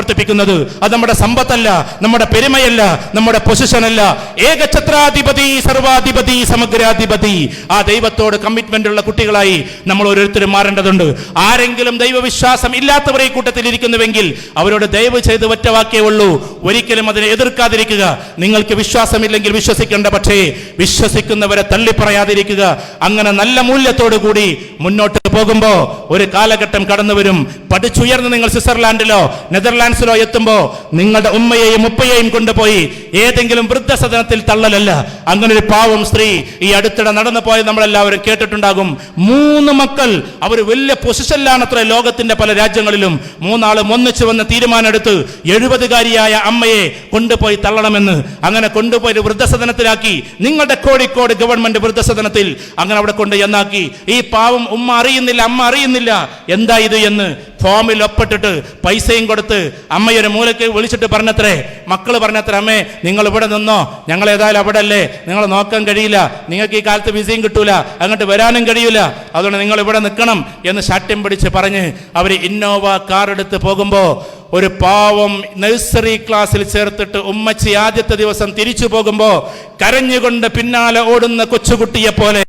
പ്രവർത്തിപ്പിക്കുന്നത്. അത് നമ്മുടെ സമ്പത്തല്ല നമ്മുടെ പെരുമയല്ല നമ്മുടെ പൊസിഷനല്ല ഏകഛത്രാധിപതി സർവാധിപതി സമഗ്രാധിപതി. ആ ദൈവത്തോട് കമ്മിറ്റ്മെന്റ് ഉള്ള കുട്ടികളായി നമ്മൾ ഓരോരുത്തരും മാറേണ്ടതുണ്ട്. ആരെങ്കിലും ദൈവവിശ്വാസം ഇല്ലാത്തവരെ കൂട്ടത്തിൽ ഇരിക്കുന്നുവെങ്കിൽ അവരോട് ദയവ് ചെയ്ത് ഒറ്റ വാക്കേ ഉള്ളൂ. ഒരിക്കലും അതിനെ എതിർക്കാതിരിക്കുക. നിങ്ങൾക്ക് വിശ്വാസമില്ലെങ്കിൽ വിശ്വസിക്കേണ്ട പക്ഷേ വിശ്വസിക്കുന്നവരെ തള്ളിപ്പറയാതിരിക്കുക. അങ്ങനെ നല്ല മൂല്യത്തോടു കൂടി മുന്നോട്ട് പോകുമ്പോൾ ഒരു കാലഘട്ടം കടന്നു വരും പഠിച്ചുയർന്ന് നിങ്ങൾ സ്വിറ്റ്സർലാൻഡിലോ നെതർലാൻഡ്സിലോ എത്തുമ്പോൾ നിങ്ങളുടെ ഉമ്മയെയും ഉപ്പയെയും കൊണ്ടുപോയി ഏതെങ്കിലും വൃദ്ധസദനത്തിൽ തള്ളലല്ല. അങ്ങനെ ഒരു പാവം സ്ത്രീ ഈ അടുത്തിടെ നടന്നു പോയത് നമ്മളെല്ലാവരും കേട്ടിട്ടുണ്ടാകും. മൂന്ന് മക്കൾ അവർ വലിയ പൊസിഷനിലാണ് അത്ര ലോകത്തിന്റെ പല രാജ്യങ്ങളിലും. മൂന്നാളും ഒന്നിച്ചു വന്ന് തീരുമാനമെടുത്ത് എഴുപതുകാരിയായ അമ്മയെ കൊണ്ടുപോയി തള്ളണമെന്ന്. അങ്ങനെ കൊണ്ടുപോയി ഒരു വൃദ്ധസദനത്തിലാക്കി. നിങ്ങളുടെ കോഴിക്കോട് ഗവൺമെന്റ് വൃദ്ധസദനത്തിൽ അങ്ങനെ അവിടെ കൊണ്ട് എന്നാക്കി ഈ പാവം ഉമ്മ അറിയുന്നില്ല അമ്മ അറിയുന്നില്ല. എന്താ ഇത് എന്ന് ഫോമിൽ ഒപ്പിട്ടിട്ട് പൈസയും കൊടുത്ത് അമ്മയൊരു മൂലയ്ക്ക് വിളിച്ചിട്ട് പറഞ്ഞത്രേ മക്കൾ പറഞ്ഞത്ര അമ്മേ നിങ്ങൾ ഇവിടെ നിന്നോ? ഞങ്ങൾ ഏതായാലും അവിടെ അല്ലേ നിങ്ങൾ നോക്കാൻ കഴിയില്ല. നിങ്ങൾക്ക് ഈ കാലത്ത് വിസയും കിട്ടൂല. അങ്ങോട്ട് വരാനും കഴിയില്ല. അതുകൊണ്ട് നിങ്ങൾ ഇവിടെ നിൽക്കണം എന്ന് ശാഠ്യം പിടിച്ച് പറഞ്ഞ് അവർ ഇന്നോവ കാർ എടുത്ത് പോകുമ്പോൾ ഒരു പാവം നഴ്സറി ക്ലാസ്സിൽ ചേർത്തിട്ട് ഉമ്മച്ചി ആദ്യത്തെ ദിവസം തിരിച്ചു പോകുമ്പോൾ കരഞ്ഞുകൊണ്ട് പിന്നാലെ ഓടുന്ന കൊച്ചുകുട്ടിയെ പോലെ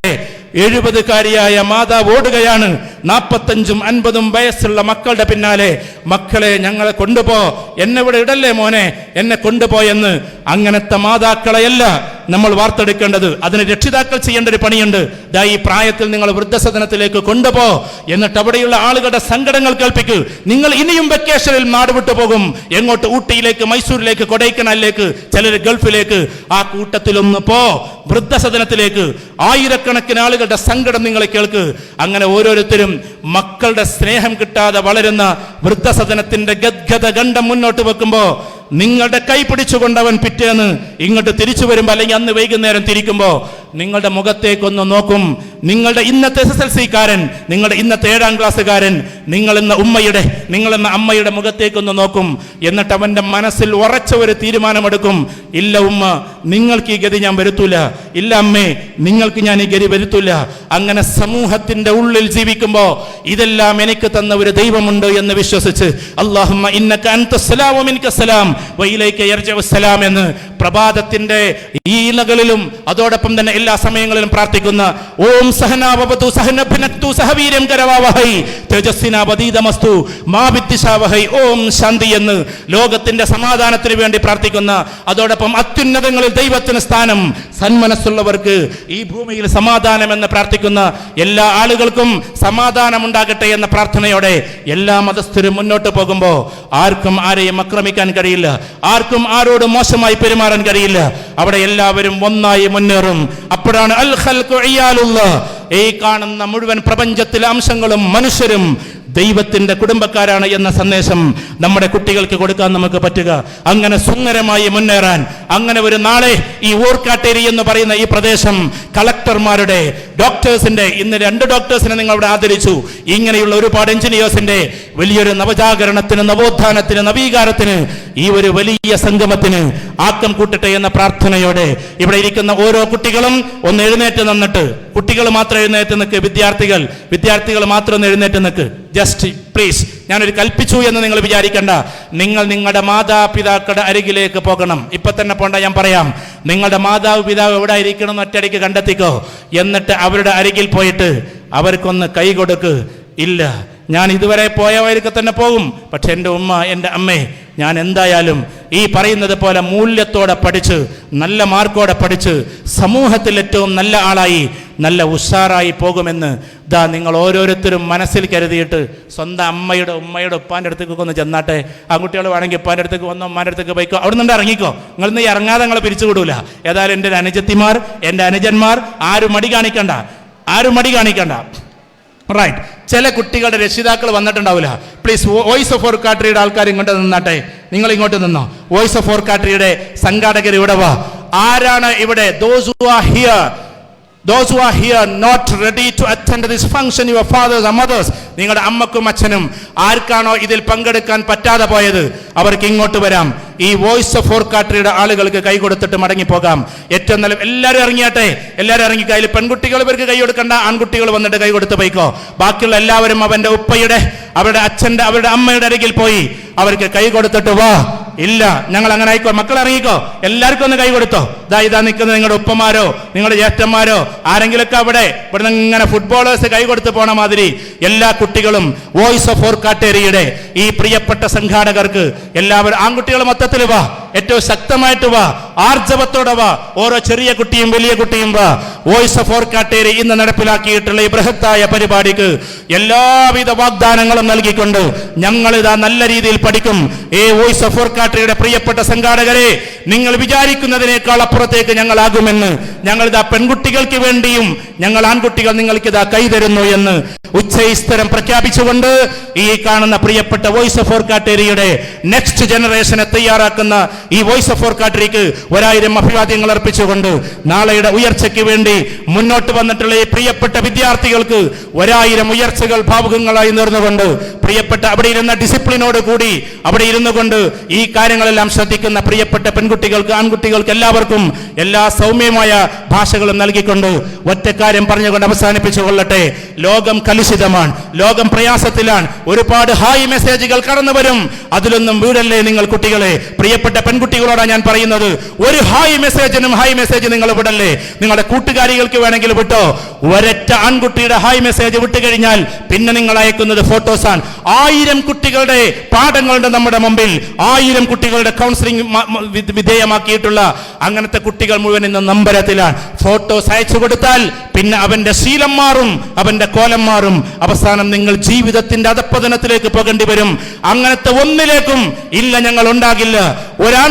എഴുപതുകാരിയായ മാതാവ് ഓടുകയാണ്. നാൽപ്പത്തഞ്ചും അൻപതും വയസ്സുള്ള മക്കളുടെ പിന്നാലെ മക്കളെ ഞങ്ങളെ കൊണ്ടുപോ. എന്നെ ഇവിടെ ഇടല്ലേ മോനെ? എന്നെ കൊണ്ടുപോയെന്ന്. അങ്ങനത്തെ മാതാക്കളെയല്ല നമ്മൾ വാർത്തെടുക്കേണ്ടത്. അതിന് രക്ഷിതാക്കൾ ചെയ്യേണ്ട ഒരു പണിയുണ്ട്. ദാ ഈ പ്രായത്തിൽ നിങ്ങൾ വൃദ്ധസദനത്തിലേക്ക് കൊണ്ടുപോ. എന്നിട്ട് അവിടെയുള്ള ആളുകളുടെ സങ്കടങ്ങൾ കേൾപ്പിക്കൂ. നിങ്ങൾ ഇനിയും വെക്കേഷനിൽ നാട് വിട്ടു പോകും. എങ്ങോട്ട് ഊട്ടിയിലേക്ക് മൈസൂരിലേക്ക് കൊടൈക്കനാലിലേക്ക് ചിലർ ഗൾഫിലേക്ക് ആ കൂട്ടത്തിലൊന്ന് പോ. വൃദ്ധസദനത്തിലേക്ക്. ആയിരക്കണക്കിന് ആളുകളുടെ സങ്കടം നിങ്ങൾ കേൾക്ക്. അങ്ങനെ ഓരോരുത്തരും മക്കളുടെ സ്നേഹം കിട്ടാതെ വളരുന്ന വൃദ്ധസദനത്തിന്റെ ഗദ്ഗത ഗണ്ഡം മുന്നോട്ട് വെക്കുമ്പോ നിങ്ങളുടെ കൈ പിടിച്ചുകൊണ്ടവൻ പിറ്റേന്ന് ഇങ്ങോട്ട് തിരിച്ചു വരുമ്പോൾ അല്ലെങ്കിൽ അന്ന് വൈകുന്നേരം തിരിക്കുമ്പോൾ നിങ്ങളുടെ മുഖത്തേക്കൊന്ന് നോക്കും. നിങ്ങളുടെ ഇന്നത്തെ എസ് എസ് എൽ സിക്കാരൻ നിങ്ങളുടെ ഇന്നത്തെ ഏഴാം ക്ലാസ്സുകാരൻ നിങ്ങൾ ഇന്ന് ഉമ്മയുടെ നിങ്ങളെന്ന അമ്മയുടെ മുഖത്തേക്കൊന്ന് നോക്കും. എന്നിട്ട് അവന്റെ മനസ്സിൽ ഉറച്ച ഒരു തീരുമാനമെടുക്കും. ഇല്ല ഉമ്മ നിങ്ങൾക്ക് ഈ ഗതി ഞാൻ വരുത്തൂല. ഇല്ല അമ്മേ നിങ്ങൾക്ക് ഞാൻ ഈ ഗതി വരുത്തൂല. അങ്ങനെ സമൂഹത്തിന്റെ ഉള്ളിൽ ജീവിക്കുമ്പോൾ ഇതെല്ലാം എനിക്ക് തന്ന ഒരു ദൈവമുണ്ട് എന്ന് വിശ്വസിച്ച് അള്ളാഹുമ്മ ഇന്നക അൻത സലാം എനിക്ക് സലാം വയിലേക്ക് സലാം എന്ന് പ്രഭാതത്തിന്റെ ഈ ഇലകളിലും അതോടൊപ്പം തന്നെ എല്ലാ സമയങ്ങളിലും പ്രാർത്ഥിക്കുന്ന ഓം ഓം ശാന്തി എന്ന് ലോകത്തിന്റെ സമാധാനത്തിന് വേണ്ടി പ്രാർത്ഥിക്കുന്ന അതോടൊപ്പം അത്യുന്നതങ്ങളിൽ ദൈവത്തിന് സ്ഥാനം സന്മനസ്സുള്ളവർക്ക് ഈ ഭൂമിയിൽ സമാധാനം എന്ന് പ്രാർത്ഥിക്കുന്ന എല്ലാ ആളുകൾക്കും സമാധാനം ഉണ്ടാകട്ടെ എന്ന പ്രാർത്ഥനയോടെ എല്ലാ മതസ്ഥരും മുന്നോട്ട് പോകുമ്പോൾ ആർക്കും ആരെയും ആക്രമിക്കാൻ കഴിയില്ല ആർക്കും ആരോട് മോശമായി പെരുമാറാൻ കഴിയില്ല. അവിടെ എല്ലാവരും ഒന്നായി മുന്നേറും. അപ്പോഴാണ് അൽ ഖൽഖു ഇയാലുള്ള. ഈ കാണുന്ന മുഴുവൻ പ്രപഞ്ചത്തിലെ അംശങ്ങളും മനുഷ്യരും ദൈവത്തിന്റെ കുടുംബക്കാരാണ് എന്ന സന്ദേശം നമ്മുടെ കുട്ടികൾക്ക് കൊടുക്കാൻ നമുക്ക് പറ്റുക. അങ്ങനെ സുന്ദരമായി മുന്നേറാൻ അങ്ങനെ ഒരു നാളെ ഈ ഊർക്കാട്ടേരി എന്ന് പറയുന്ന ഈ പ്രദേശം കളക്ടർമാരുടെ ഡോക്ടേഴ്സിന്റെ ഇന്ന് രണ്ട് ഡോക്ടേഴ്സിനെ നിങ്ങൾ അവിടെ ആദരിച്ചു. ഇങ്ങനെയുള്ള ഒരുപാട് എഞ്ചിനീയേഴ്സിന്റെ വലിയൊരു നവജാഗരണത്തിന് നവോത്ഥാനത്തിന് നവീകാരത്തിന് ഈ ഒരു വലിയ സംഗമത്തിന് ആക്കം കൂട്ടട്ടെ എന്ന പ്രാർത്ഥനയോടെ ഇവിടെ ഇരിക്കുന്ന ഓരോ കുട്ടികളും ഒന്ന് എഴുന്നേറ്റ് നിന്നിട്ട് കുട്ടികൾ മാത്രം എഴുന്നേറ്റ് നിൽക്ക് വിദ്യാർത്ഥികൾ വിദ്യാർത്ഥികൾ മാത്രം എഴുന്നേറ്റ് നിൽക്ക്. ജസ്റ്റ് പ്ലീസ് ഞാനൊരു കൽപ്പിച്ചു എന്ന് നിങ്ങൾ വിചാരിക്കണ്ട. നിങ്ങൾ നിങ്ങളുടെ മാതാപിതാക്കളുടെ അരികിലേക്ക് പോകണം. ഇപ്പൊ തന്നെ പോണ്ട ഞാൻ പറയാം. നിങ്ങളുടെ മാതാവ് പിതാവ് എവിടെ ഇരിക്കണം എന്ന് ഒറ്റയടിക്ക് കണ്ടെത്തിക്കോ. എന്നിട്ട് അവരുടെ അരികിൽ പോയിട്ട് അവർക്കൊന്ന് കൈ കൊടുക്ക്. ഇല്ല ഞാൻ ഇതുവരെ പോയ വഴിക്ക് തന്നെ പോകും. പക്ഷെ എന്റെ ഉമ്മ എന്റെ അമ്മേ ഞാൻ എന്തായാലും ഈ പറയുന്നത് പോലെ മൂല്യത്തോടെ പഠിച്ച് നല്ല മാർക്കോടെ പഠിച്ച് സമൂഹത്തിൽ ഏറ്റവും നല്ല ആളായി നല്ല ഉഷാറായി പോകുമെന്ന് ദാ നിങ്ങൾ ഓരോരുത്തരും മനസ്സിൽ കരുതിയിട്ട് സ്വന്തം അമ്മയുടെ ഉമ്മയുടെ ഉപ്പാന്റെ അടുത്തേക്ക് ഒന്ന് ചെന്നാട്ടെ. ആൺകുട്ടികൾ വേണമെങ്കിൽ ഉപ്പാന്റെ അടുത്തേക്ക് വന്നോ ഉമ്മാന്റെ അടുത്തേക്ക് പോയിക്കോ. അവിടെ നിന്ന് ഇറങ്ങിക്കോ. നിങ്ങൾ നീ ഇറങ്ങാതെ നിങ്ങളെ പിരിച്ചു വിടൂല. ഏതായാലും എന്റെ അനുജത്തിമാർ എന്റെ അനുജന്മാർ ആരും മടി കാണിക്കണ്ട. ആരും മടി കാണിക്കണ്ട. റൈറ്റ് ചില കുട്ടികളുടെ രക്ഷിതാക്കൾ വന്നിട്ടുണ്ടാവില്ല. പ്ലീസ് വോയിസ് ഓഫ് ഓർക്കാട്രിയുടെ ആൾക്കാർ ഇങ്ങോട്ട് നിന്നാട്ടെ. നിങ്ങൾ ഇങ്ങോട്ട് നിന്നോ. വോയിസ് ഓഫ് ഓർക്കാട്രിയുടെ സംഘാടകർ ഇവിടെ വാ. ആരാണ് ഇവിടെ? Those who are here Those who are here not ready to attend this function, your fathers and mothers, നിങ്ങളുടെ അമ്മക്കും അച്ഛനും ആർക്കാണോ ഇതിൽ പങ്കെടുക്കാൻ പറ്റാതെ പോയത്? അവർക്ക് ഇങ്ങോട്ട് വരാം. ഈ വോയിസ് ഓഫ് ഫോർക്കാട്രിയുടെ ആളുകൾക്ക് കൈ കൊടുത്തിട്ട് മടങ്ങിപ്പോകാം. ഏറ്റവും നല്ല എല്ലാവരും ഇറങ്ങിയാട്ടെ? എല്ലാവരും ഇറങ്ങി കയ്യിൽ പെൺകുട്ടികൾ ഇവർക്ക് കൈ കൊടുക്കണ്ട ആൺകുട്ടികൾ വന്നിട്ട് കൈ കൊടുത്ത് പോയിക്കോ. ബാക്കിയുള്ള എല്ലാവരും അവന്റെ ഉപ്പയുടെ അവരുടെ അച്ഛന്റെ അവരുടെ അമ്മയുടെ അരികിൽ പോയി. അവർക്ക് കൈ കൊടുത്തിട്ട് വാ. ഇല്ല ഞങ്ങൾ അങ്ങനെ ആയിക്കോ. മക്കൾ ഇറങ്ങിക്കോ എല്ലാവർക്കും ഒന്ന് കൈ കൊടുത്തോ. ഇതാ ഇതാ നിൽക്കുന്ന നിങ്ങളുടെ ഉപ്പമാരോ നിങ്ങളുടെ ജ്യേഷ്ഠന്മാരോ. ആരെങ്കിലൊക്കെ അവിടെ ഇവിടെ നിന്ന് ഇങ്ങനെ ഫുട്ബോളേഴ്സ് കൈ കൊടുത്ത് പോണ മാതിരി എല്ലാ കുട്ടികളും വോയിസ് ഓഫ് ഓർക്കാട്ടേരിയുടെ ഈ പ്രിയപ്പെട്ട സംഘാടകർക്ക് എല്ലാവരും ആൺകുട്ടികൾ മൊത്തത്തിൽ വാ. ഏറ്റവും ശക്തമായിട്ട് വാ. ആർജവത്തോടെ വാ. ഓരോ ചെറിയ കുട്ടിയും വലിയ കുട്ടിയും വാ. വോയിസ് ഓഫ് ഓർക്കാട്ടേരി ഇന്ന് നടപ്പിലാക്കിയിട്ടുള്ള ഈ ബൃഹത്തായ പരിപാടിക്ക് എല്ലാവിധ വാഗ്ദാനങ്ങളും നൽകിക്കൊണ്ട് ഞങ്ങൾ ഇതാ നല്ല രീതിയിൽ പഠിക്കും. ഏ വോയിസ് ഓഫ് ഓർക്കാട്ടേരിയുടെ പ്രിയപ്പെട്ട സംഘാടകരെ നിങ്ങൾ വിചാരിക്കുന്നതിനേക്കാൾ അപ്പുറത്തേക്ക് ഞങ്ങളാകുമെന്ന് ഞങ്ങൾ ഇതാ പെൺകുട്ടികൾക്ക് വേണ്ടിയും ഞങ്ങൾ ആൺകുട്ടികൾ നിങ്ങൾക്ക് ഇതാ കൈതരുന്നു എന്ന് ഉച്ചയിസ്തരം പ്രഖ്യാപിച്ചുകൊണ്ട് ഈ കാണുന്ന പ്രിയപ്പെട്ട വോയിസ് ഓഫ് ഓർക്കാട്ടേരിയുടെ നെക്സ്റ്റ് ജനറേഷനെ തയ്യാറാക്കുന്ന ഈ വോയിസ് ഓഫ് ഓർക്കാട്ടിലേക്ക് ഒരായിരം അഭിവാദ്യങ്ങൾ അർപ്പിച്ചുകൊണ്ട് നാളെയുടെ ഉയർച്ചയ്ക്ക് വേണ്ടി മുന്നോട്ട് വന്നിട്ടുള്ള ഈ പ്രിയപ്പെട്ട വിദ്യാർത്ഥികൾക്ക് ഒരായിരം ഉയർച്ചകൾ ഭാവുകങ്ങളായി നേർന്നുകൊണ്ട് പ്രിയപ്പെട്ട അവിടെ ഇരുന്ന ഡിസിപ്ലിനോട് കൂടി അവിടെ ഇരുന്നു കൊണ്ട് ഈ കാര്യങ്ങളെല്ലാം ശ്രദ്ധിക്കുന്ന പ്രിയപ്പെട്ട പെൺകുട്ടികൾക്ക് ആൺകുട്ടികൾക്ക് എല്ലാവർക്കും എല്ലാ സൗമ്യമായ ഭാഷകളും നൽകിക്കൊണ്ട് ഒറ്റക്കാര്യം പറഞ്ഞുകൊണ്ട് അവസാനിപ്പിച്ചു കൊള്ളട്ടെ. ലോകം കലുഷിതമാണ് ലോകം പ്രയാസത്തിലാണ്. ഒരുപാട് ഹായ് മെസ്സേജുകൾ കടന്നു വരും അതിലൊന്നും വീടല്ലേ നിങ്ങൾ കുട്ടികളെ? പ്രിയപ്പെട്ട പെൺകുട്ടികളോടാണ് ഞാൻ പറയുന്നത്. ഒരു ഹായ് മെസ്സേജിനും ഹായ് മെസ്സേജ് നിങ്ങൾ വിടല്ലേ? നിങ്ങളുടെ കൂട്ടുകാരികൾക്ക് വേണമെങ്കിൽ വിട്ടോ? ഒരൊറ്റ ആൺകുട്ടിയുടെ ഹായ് മെസ്സേജ് വിട്ടു കഴിഞ്ഞാൽ പിന്നെ നിങ്ങൾ അയക്കുന്നത് ഫോട്ടോസാണ് ആയിരം കുട്ടികളുടെ പാഠങ്ങളുണ്ട് നമ്മുടെ മുമ്പിൽ. ആയിരം കുട്ടികളുടെ കൗൺസിലിംഗ് വിധേയമാക്കിയിട്ടുള്ള അങ്ങനത്തെ കുട്ടികൾ മുഴുവൻ ഇന്ന് നമ്പരത്തിലാണ്. ഫോട്ടോസ് അയച്ചു കൊടുത്താൽ പിന്നെ അവന്റെ ശീലം മാറും അവന്റെ കോലം മാറും. അവസാനം നിങ്ങൾ ജീവിതത്തിന്റെ അധപ്പതനത്തിലേക്ക് പോകേണ്ടി വരും. അങ്ങനത്തെ ഒന്നിലേക്കും ഇല്ല ഞങ്ങൾ ഉണ്ടാകില്ല.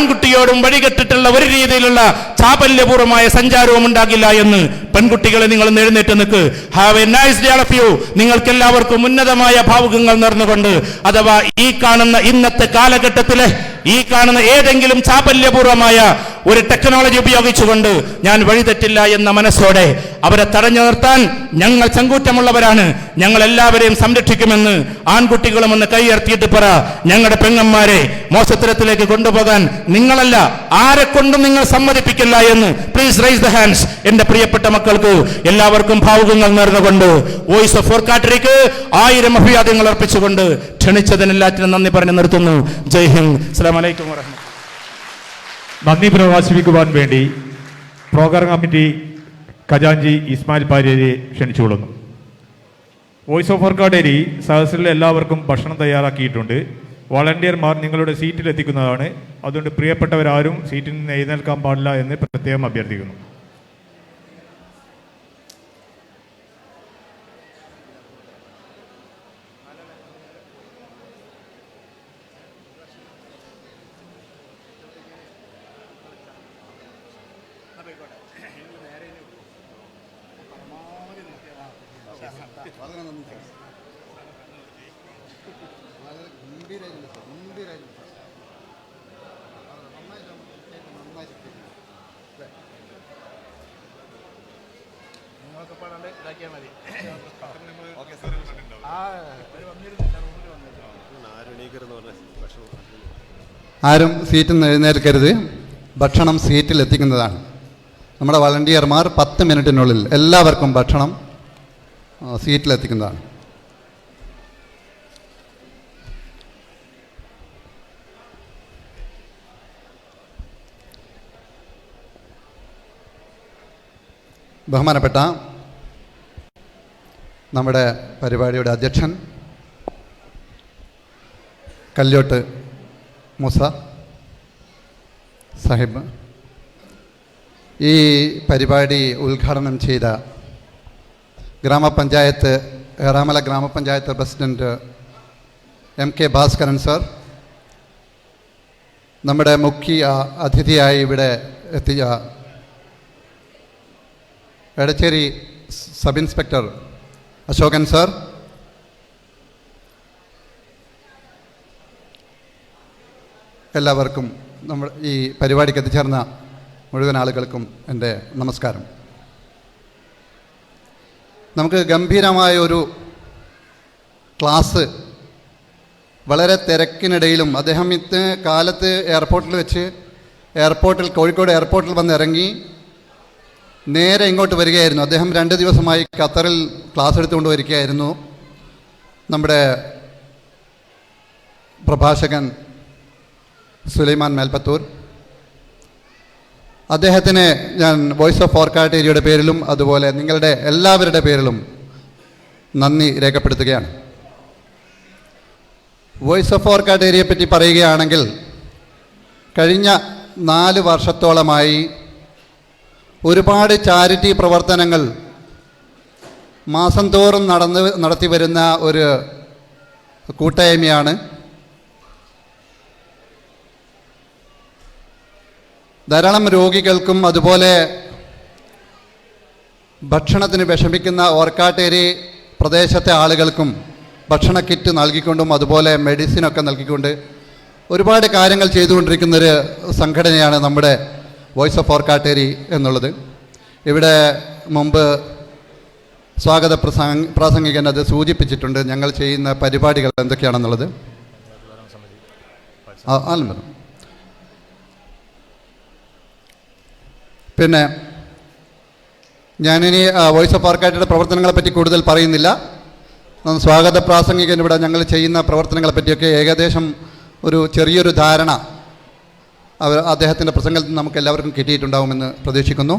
ഒരാൺകുട്ടിയോടും വഴികെട്ടിട്ടുള്ള ഒരു രീതിയിലുള്ള ചാപല്യപൂർവമായ സഞ്ചാരവും ഉണ്ടാകില്ല എന്ന് പെൺകുട്ടികളെ നിങ്ങൾ എഴുന്നേറ്റ് നിൽക്ക്. Have a nice day of you നിങ്ങൾക്ക് എല്ലാവർക്കും ഉന്നതമായ ഭാവുകങ്ങൾ നേർന്നുകൊണ്ട് അഥവാ ഈ കാണുന്ന ഇന്നത്തെ കാലഘട്ടത്തിലെ ഈ കാണുന്ന ഏതെങ്കിലും ചാപല്യപൂർവമായ ഒരു ടെക്നോളജി ഉപയോഗിച്ചുകൊണ്ട് ഞാൻ വഴിതെറ്റില്ല എന്ന മനസ്സോടെ അവരെ തടഞ്ഞു നിർത്താൻ ഞങ്ങൾ ചങ്കൂറ്റമുള്ളവരാണ്. ഞങ്ങൾ എല്ലാവരെയും സംരക്ഷിക്കുമെന്ന് ആൺകുട്ടികളും ഒന്ന് കൈയർത്തിയിട്ട് പറ. ഞങ്ങളുടെ പെങ്ങന്മാരെ മോശത്തരത്തിലേക്ക് കൊണ്ടുപോകാൻ നിങ്ങളല്ല ആരെ കൊണ്ടും നിങ്ങൾ സമ്മതിപ്പിക്കില്ല എന്ന് പ്ലീസ് റൈസ് ദ ഹാൻഡ്സ് എന്റെ പ്രിയപ്പെട്ട മക്കൾക്ക് എല്ലാവർക്കും ഭാവുകങ്ങൾ നേർന്നുകൊണ്ട് വോയിസ് ഓഫ് ഫോർക്കാട്ടറിക്ക് ആയിരം അഭിവാദ്യങ്ങൾ അർപ്പിച്ചുകൊണ്ട് ക്ഷണിച്ചതിനെല്ലാറ്റിനും നന്ദി പറഞ്ഞു നിർത്തുന്നു. ജയ് ഹിന്ദ്. അസ്സലാമു വലൈക്കും വറഹ്മത്തുള്ളാഹി. നന്ദി പ്രകാശിപ്പിക്കുവാൻ വേണ്ടി പ്രോഗ്രാം കമ്മിറ്റി ഖജാൻജി ഇസ്മായിൽ പാര്യരെ ക്ഷണിച്ചുകൊള്ളുന്നു. വോയിസ് ഓഫ് വർക്കാടേരി സദസ്സിലെ എല്ലാവർക്കും ഭക്ഷണം തയ്യാറാക്കിയിട്ടുണ്ട്. വളണ്ടിയർമാർ നിങ്ങളുടെ സീറ്റിൽ എത്തിക്കുന്നതാണ് അതുകൊണ്ട് പ്രിയപ്പെട്ടവരാരും സീറ്റിൽ നിന്ന് എഴുന്നേൽക്കാൻ പാടില്ല എന്ന് പ്രത്യേകം അഭ്യർത്ഥിക്കുന്നു വളരെ നന്ദി സാർ വളരെ ഗംഭീരമായിരുന്നു സാർ ഗംഭീരമായിരുന്നു സാർ വളരെ നന്നായിട്ട് നമുക്ക് കേട്ട് നന്നായിട്ട് കേട്ടു. അല്ലേ? പാടാണ്ട് ഇതാക്കിയാൽ മതി. ആരും സീറ്റിൽ നിന്ന് എഴുന്നേൽക്കരുത്. ഭക്ഷണം സീറ്റിൽ എത്തിക്കുന്നതാണ്. നമ്മുടെ വളണ്ടിയർമാർ പത്ത് മിനിറ്റിനുള്ളിൽ എല്ലാവർക്കും ഭക്ഷണം സീറ്റിൽ എത്തിക്കുന്നതാണ്. ബഹുമാനപ്പെട്ട നമ്മുടെ പരിപാടിയുടെ അധ്യക്ഷൻ കല്യോട്ട് മൂസ സാഹിബ്. ഈ പരിപാടി ഉദ്ഘാടനം ചെയ്ത ഗ്രാമപഞ്ചായത്ത് ഏറാമല ഗ്രാമപഞ്ചായത്ത് president M K Bhaskaran sir നമ്മുടെ മുഖ്യ അതിഥിയായി ഇവിടെ എത്തിയ Edacheri sub inspector Ashokan sir. എല്ലാവർക്കും നമ്മൾ ഈ പരിപാടിക്ക് എത്തിച്ചേർന്ന മുഴുവൻ ആളുകൾക്കും എന്റെ നമസ്കാരം. നമുക്ക് ഗംഭീരമായ ഒരു ക്ലാസ് വളരെ തിരക്കിനിടയിലും അദ്ദേഹം ഇന്ന് കാലത്ത് എയർപോർട്ടിൽ വെച്ച് എയർപോർട്ടിൽ കോഴിക്കോട് എയർപോർട്ടിൽ വന്ന് ഇറങ്ങി നേരെ ഇങ്ങോട്ട് വരികയായിരുന്നു. അദ്ദേഹം രണ്ട് ദിവസമായി ഖത്തറിൽ ക്ലാസ് എടുത്തുകൊണ്ട് വരികയായിരുന്നു. നമ്മുടെ പ്രഭാഷകൻ സുലൈമാൻ മേൽപ്പത്തൂർ. അദ്ദേഹത്തിന് ഞാൻ വോയിസ് ഓഫ് ഫോർക്കാട്ടേരിയുടെ പേരിലും അതുപോലെ നിങ്ങളുടെ എല്ലാവരുടെ പേരിലും നന്ദി രേഖപ്പെടുത്തുകയാണ്. വോയിസ് ഓഫ് ഓർക്കാട്ടേരിയെ പറ്റി പറയുകയാണെങ്കിൽ കഴിഞ്ഞ നാല് വർഷത്തോളമായി ഒരുപാട് ചാരിറ്റി പ്രവർത്തനങ്ങൾ മാസം തോറും നടന്ന് നടത്തി വരുന്ന ഒരു കൂട്ടായ്മയാണ്. ധാരാളം രോഗികൾക്കും അതുപോലെ ഭക്ഷണത്തിന് വിഷമിക്കുന്ന ഓർക്കാട്ടേരി പ്രദേശത്തെ ആളുകൾക്കും ഭക്ഷണ കിറ്റ് നൽകിക്കൊണ്ടും അതുപോലെ മെഡിസിനൊക്കെ നൽകിക്കൊണ്ട് ഒരുപാട് കാര്യങ്ങൾ ചെയ്തുകൊണ്ടിരിക്കുന്നൊരു സംഘടനയാണ് നമ്മുടെ വോയിസ് ഓഫ് ഓർക്കാട്ടേരി എന്നുള്ളത്. ഇവിടെ മുമ്പ് സ്വാഗത പ്രസംഗ പ്രാസംഗികൻ അത് സൂചിപ്പിച്ചിട്ടുണ്ട്. ഞങ്ങൾ ചെയ്യുന്ന പരിപാടികൾ എന്തൊക്കെയാണെന്നുള്ളത്. ആലംബരം പിന്നെ ഞാനിനി വോയിസ് ഓഫ് ആർക്കായിട്ടുള്ള പ്രവർത്തനങ്ങളെ പറ്റി കൂടുതൽ പറയുന്നില്ല. സ്വാഗത പ്രാസംഗികൻ ഇവിടെ ഞങ്ങൾ ചെയ്യുന്ന പ്രവർത്തനങ്ങളെ പറ്റിയൊക്കെ ഏകദേശം ഒരു ചെറിയൊരു ധാരണ. അവർ അദ്ദേഹത്തിന്റെ പ്രസംഗത്തിൽ നമുക്ക് എല്ലാവർക്കും കിട്ടിയിട്ടുണ്ടാവുമെന്ന് പ്രതീക്ഷിക്കുന്നു.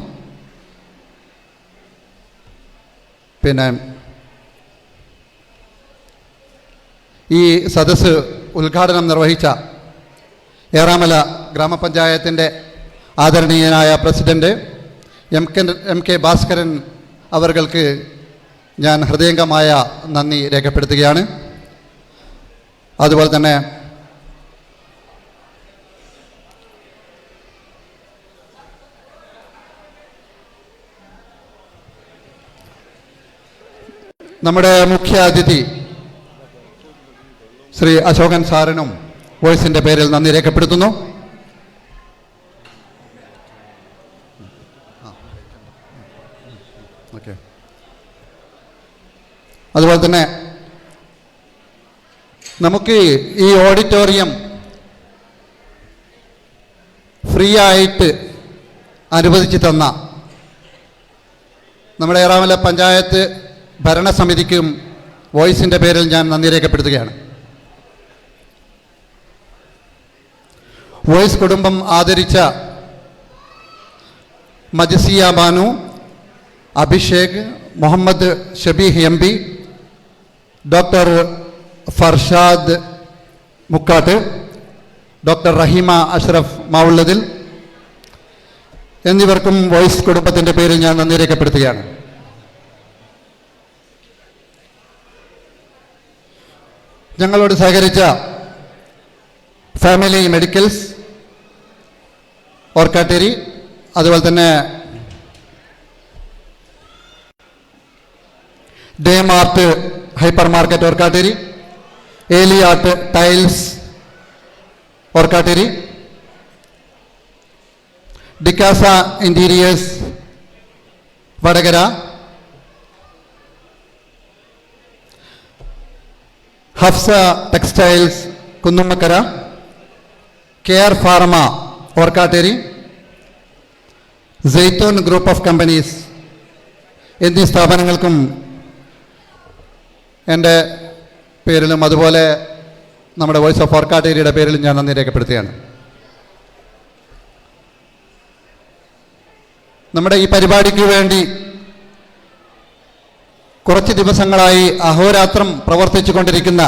പിന്നെ ഈ സദസ്സ് ഉദ്ഘാടനം നിർവഹിച്ച ഏറാമല ഗ്രാമപഞ്ചായത്തിന്റെ ആദരണീയനായ president M K M K Bhaskaran അവർക്ക് ഞാൻ ഹൃദയംഗമായ നന്ദി രേഖപ്പെടുത്തുകയാണ്. അതുപോലെ തന്നെ നമ്മുടെ മുഖ്യ അതിഥി ശ്രീ അശോകൻ സാറിനും വോയിസിന്റെ പേരിൽ നന്ദി രേഖപ്പെടുത്തുന്നു. അതുപോലെ തന്നെ നമുക്ക് ഈ ഓഡിറ്റോറിയം ഫ്രീ ആയിട്ട് അനുവദിച്ചു തന്ന നമ്മുടെ ഏറാമല പഞ്ചായത്ത് ഭരണസമിതിക്കും വോയിസിന്റെ പേരിൽ ഞാൻ നന്ദി രേഖപ്പെടുത്തുകയാണ്. വോയിസ് കുടുംബം ആദരിച്ച Majasiya Banu Abhishek Muhammad Shabeeh M P doctor Farshad Mukkatt doctor Raheema Ashraf Mavullathil എന്നിവർക്കും വോയിസ് കുടുംബത്തിന്റെ പേരിൽ ഞാൻ നന്ദി രേഖപ്പെടുത്തുകയാണ്. ഞങ്ങളോട് സഹകരിച്ച ഫാമിലി മെഡിക്കൽസ് ഓർക്കാട്ടേരി അതുപോലെ തന്നെ Day Mart hyper market Orkkatteri Eli art tiles Orkkatteri ഡിക്കാസ interiors Vadakara Hafsa textiles Kunnummakkara R pharma Orkkatteri Saithon group of companies എന്നീ സ്ഥാപനങ്ങൾക്കും എന്റെ പേരിലും അതുപോലെ നമ്മുടെ വോയിസ് ഓഫ് ഓർക്കാട്ടേരിയുടെ പേരിലും ഞാൻ നന്ദി രേഖപ്പെടുത്തുകയാണ്. നമ്മുടെ ഈ പരിപാടിക്ക് വേണ്ടി കുറച്ച് ദിവസങ്ങളായി അഹോരാത്രം പ്രവർത്തിച്ചു കൊണ്ടിരിക്കുന്ന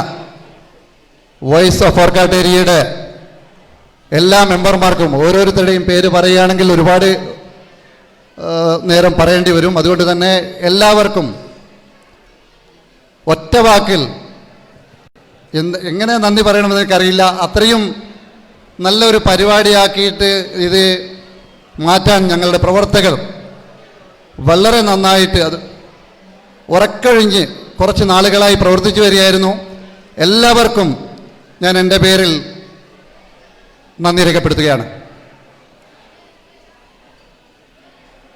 വോയിസ് ഓഫ് ഓർക്കാട്ടേരിയയുടെ എല്ലാ മെമ്പർമാർക്കും ഓരോരുത്തരുടെയും പേര് പറയുകയാണെങ്കിൽ ഒരുപാട് നേരം പറയേണ്ടി വരും. അതുകൊണ്ട് തന്നെ എല്ലാവർക്കും ഒറ്റ വാക്കിൽ എന്ത് എങ്ങനെ നന്ദി പറയണമെന്ന് എനിക്കറിയില്ല. അത്രയും നല്ലൊരു പരിപാടിയാക്കിയിട്ട് ഇത് മാറ്റാൻ ഞങ്ങളുടെ പ്രവർത്തകർ വളരെ നന്നായിട്ട് അത് ഉറക്കഴിഞ്ഞ് കുറച്ച് നാളുകളായി പ്രവർത്തിച്ചു വരികയായിരുന്നു. എല്ലാവർക്കും ഞാൻ എന്റെ പേരിൽ നന്ദി രേഖപ്പെടുത്തുകയാണ്.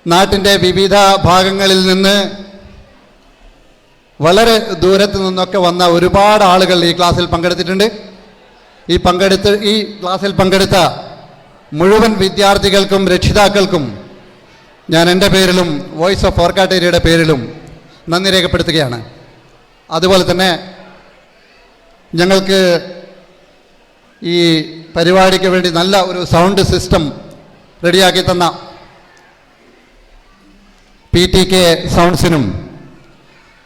നാട്ടിന്റെ വിവിധ ഭാഗങ്ങളിൽ നിന്ന് വളരെ ദൂരത്ത് നിന്നൊക്കെ വന്ന ഒരുപാട് ആളുകൾ ഈ ക്ലാസ്സിൽ പങ്കെടുത്തിട്ടുണ്ട്. ഈ പങ്കെടുത്ത് ഈ ക്ലാസ്സിൽ പങ്കെടുത്ത മുഴുവൻ വിദ്യാർത്ഥികൾക്കും രക്ഷിതാക്കൾക്കും ഞാൻ എന്റെ പേരിലും വോയിസ് ഓഫ് ഓർക്കാട്ടേരിയുടെ പേരിലും നന്ദി രേഖപ്പെടുത്തുകയാണ്. അതുപോലെ തന്നെ ഞങ്ങൾക്ക് ഈ പരിപാടിക്ക് വേണ്ടി നല്ല ഒരു സൗണ്ട് സിസ്റ്റം റെഡിയാക്കി തന്ന പി ടി കെ സൗണ്ട്സിനും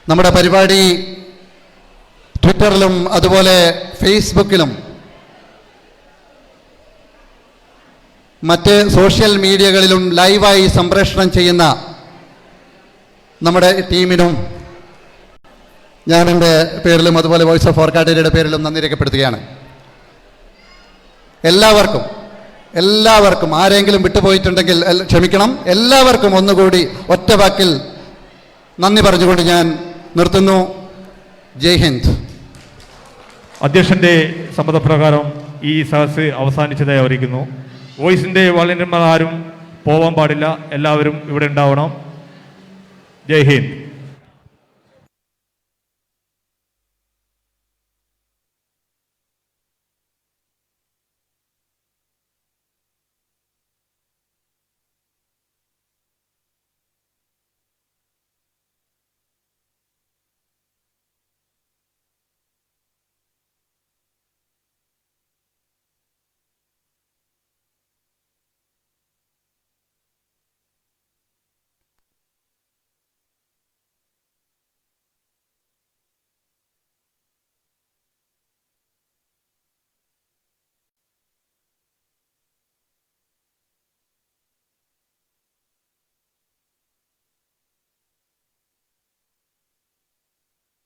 നമ്മുടെ പരിപാടി ട്വിറ്ററിലും അതുപോലെ ഫേസ്ബുക്കിലും മറ്റ് സോഷ്യൽ മീഡിയകളിലും ലൈവായി സംപ്രേഷണം ചെയ്യുന്ന നമ്മുടെ ടീമിനും ഞാൻ എന്റെ പേരിലും അതുപോലെ വോയിസ് ഓഫ് ഓർക്കാട്ടേരിയുടെ പേരിലും നന്ദി രേഖപ്പെടുത്തുകയാണ്. എല്ലാവർക്കും എല്ലാവർക്കും ആരെങ്കിലും വിട്ടുപോയിട്ടുണ്ടെങ്കിൽ ക്ഷമിക്കണം. എല്ലാവർക്കും ഒന്നുകൂടി ഒറ്റ വാക്കിൽ നന്ദി പറഞ്ഞുകൊണ്ട് ഞാൻ നിർത്തുന്നു. ജയ് ഹിന്ദ്. അധ്യക്ഷന്റെ സമ്മതപ്രകാരം ഈ സദസ് അവസാനിച്ചതായി അറിയിക്കുന്നു. വോയിസിന്റെ വളണ്ടിയർമാർ ആരും പോവാൻ പാടില്ല. എല്ലാവരും ഇവിടെ ഉണ്ടാവണം. ജയ് ഹിന്ദ്